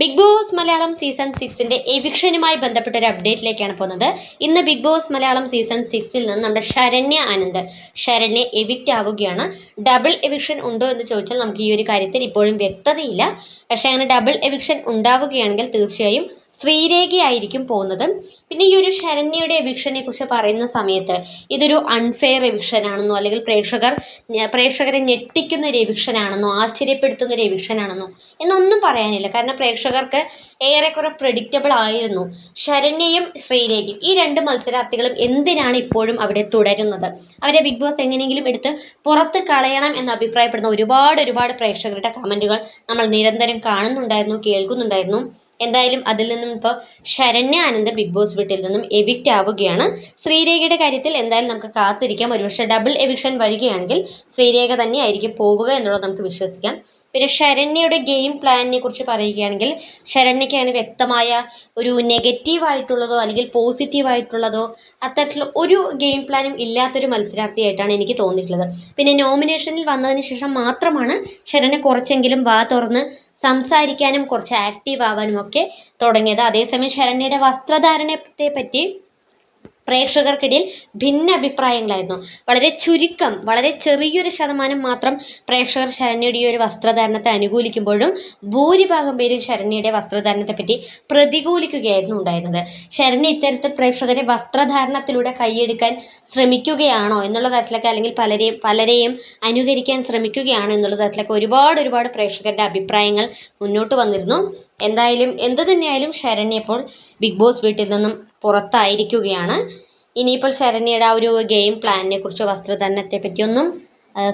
Big Boss Malayalam season സിക്സിന്റെ എവിക്ഷനുമായി ബന്ധപ്പെട്ട ഒരു അപ്ഡേറ്റിലേക്കാണ് പോകുന്നത്. ഇന്ന് ബിഗ് ബോസ് മലയാളം സീസൺ സിക്സിൽ നിന്ന് നമ്മുടെ ശരണ്യ ആനന്ദ് ശരണ്യ എവിക്റ്റ് ആവുകയാണ്. ഡബിൾ എവിക്ഷൻ ഉണ്ടോ എന്ന് ചോദിച്ചാൽ നമുക്ക് ഈ ഒരു കാര്യത്തിൽ ഇപ്പോഴും വ്യക്തതയില്ല. പക്ഷേ അങ്ങനെ ഡബിൾ എവിക്ഷൻ ഉണ്ടാവുകയാണെങ്കിൽ തീർച്ചയായും ശ്രീരേഖയായിരിക്കും പോകുന്നത്. പിന്നെ ഈ ഒരു ശരണ്യയുടെ എവിക്ഷനെ കുറിച്ച് പറയുന്ന സമയത്ത് ഇതൊരു അൺഫെയർ എവിക്ഷൻ ആണെന്നോ അല്ലെങ്കിൽ പ്രേക്ഷകർ പ്രേക്ഷകരെ ഞെട്ടിക്കുന്ന ഒരു എവിക്ഷൻ ആണെന്നോ ആശ്ചര്യപ്പെടുത്തുന്ന ഒരു എവിക്ഷൻ ആണെന്നോ എന്നൊന്നും പറയാനില്ല. കാരണം പ്രേക്ഷകർക്ക് ഏറെക്കുറെ പ്രഡിക്റ്റബിൾ ആയിരുന്നു ശരണ്യയും ശ്രീരേഖയും. ഈ രണ്ട് മത്സരാർത്ഥികളും എന്തിനാണ് ഇപ്പോഴും അവിടെ തുടരുന്നത്? അവരെ ബിഗ് ബോസ് എങ്ങനെയെങ്കിലും എടുത്ത് പുറത്ത് കളയണം എന്ന് അഭിപ്രായപ്പെടുന്ന ഒരുപാട് ഒരുപാട് പ്രേക്ഷകരുടെ കമന്റുകൾ നമ്മൾ നിരന്തരം കാണുന്നുണ്ടായിരുന്നു കേൾക്കുന്നുണ്ടായിരുന്നു. എന്തായാലും അതിൽ നിന്നും ഇപ്പോൾ ശരണ്യ ആനന്ദ് ബിഗ് ബോസ് വീട്ടിൽ നിന്നും എവിക്റ്റ് ആവുകയാണ്. ശ്രീരേഖയുടെ കാര്യത്തിൽ എന്തായാലും നമുക്ക് കാത്തിരിക്കാം. ഒരുപക്ഷെ ഡബിൾ എവിക്ഷൻ വരികയാണെങ്കിൽ ശ്രീരേഖ തന്നെ ആയിരിക്കും പോവുക എന്നുള്ളത് നമുക്ക് വിശ്വസിക്കാം. പിന്നെ ശരണ്യയുടെ ഗെയിം പ്ലാനിനെ കുറിച്ച് പറയുകയാണെങ്കിൽ ശരണ്യയ്ക്ക് അങ്ങനെ വ്യക്തമായ ഒരു നെഗറ്റീവ് ആയിട്ടുള്ളതോ അല്ലെങ്കിൽ പോസിറ്റീവ് ആയിട്ടുള്ളതോ അത്തരത്തിലുള്ള ഒരു ഗെയിം പ്ലാനും ഇല്ലാത്തൊരു മത്സരാർത്ഥിയായിട്ടാണ് എനിക്ക് തോന്നിയിട്ടുള്ളത്. പിന്നെ നോമിനേഷനിൽ വന്നതിന് ശേഷം മാത്രമാണ് ശരണ്യ കുറച്ചെങ്കിലും വാ തുറന്ന് സംസാരിക്കാനും കുറച്ച് ആക്റ്റീവ് ആവാനും ഒക്കെ തുടങ്ങിയത്. അതേസമയം ശരണ്യയുടെ വസ്ത്രധാരണത്തെ പറ്റി പ്രേക്ഷകർക്കിടയിൽ ഭിന്ന അഭിപ്രായങ്ങളായിരുന്നു വളരെ ചുരുക്കം വളരെ ചെറിയൊരു ശതമാനം മാത്രം പ്രേക്ഷകർ ശരണ്യയുടെ ഒരു വസ്ത്രധാരണത്തെ അനുകൂലിക്കുമ്പോഴും ഭൂരിഭാഗം പേരും ശരണ്യയുടെ വസ്ത്രധാരണത്തെ പറ്റി പ്രതികൂലിക്കുകയായിരുന്നു ഉണ്ടായിരുന്നത്. ശരണ്യ ഇത്തരത്തിൽ പ്രേക്ഷകരെ വസ്ത്രധാരണത്തിലൂടെ കൈയെടുക്കാൻ ശ്രമിക്കുകയാണോ എന്നുള്ള തരത്തിലൊക്കെ അല്ലെങ്കിൽ പലരെയും പലരെയും അനുകരിക്കാൻ ശ്രമിക്കുകയാണോ എന്നുള്ള തരത്തിലൊക്കെ ഒരുപാട് ഒരുപാട് പ്രേക്ഷകരുടെ അഭിപ്രായങ്ങൾ മുന്നോട്ട് വന്നിരുന്നു. എന്തായാലും എന്ത് തന്നെയായാലും ശരണ്യ ഇപ്പോൾ ബിഗ് ബോസ് വീട്ടിൽ നിന്നും പുറത്തായിരിക്കുകയാണ്. ഇനിയിപ്പോൾ ശരണ്യയുടെ ആ ഒരു ഗെയിം പ്ലാനിനെ കുറിച്ചോ വസ്ത്രധാരണത്തെ പറ്റിയൊന്നും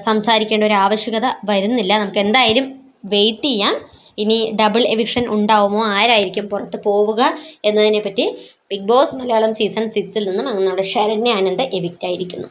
സംസാരിക്കേണ്ട ഒരു ആവശ്യകത വരുന്നില്ല. നമുക്ക് എന്തായാലും വെയിറ്റ് ചെയ്യാം. ഇനി ഡബിൾ എവിക്ഷൻ ഉണ്ടാവുമോ? ആരായിരിക്കും പുറത്ത് പോവുക എന്നതിനെ പറ്റി ബിഗ് ബോസ് മലയാളം സീസൺ സിക്സിൽ നിന്നും നമ്മുടെ ശരണ്യ ആനന്ദ് എവിക്റ്റ് ആയിരിക്കുന്നു.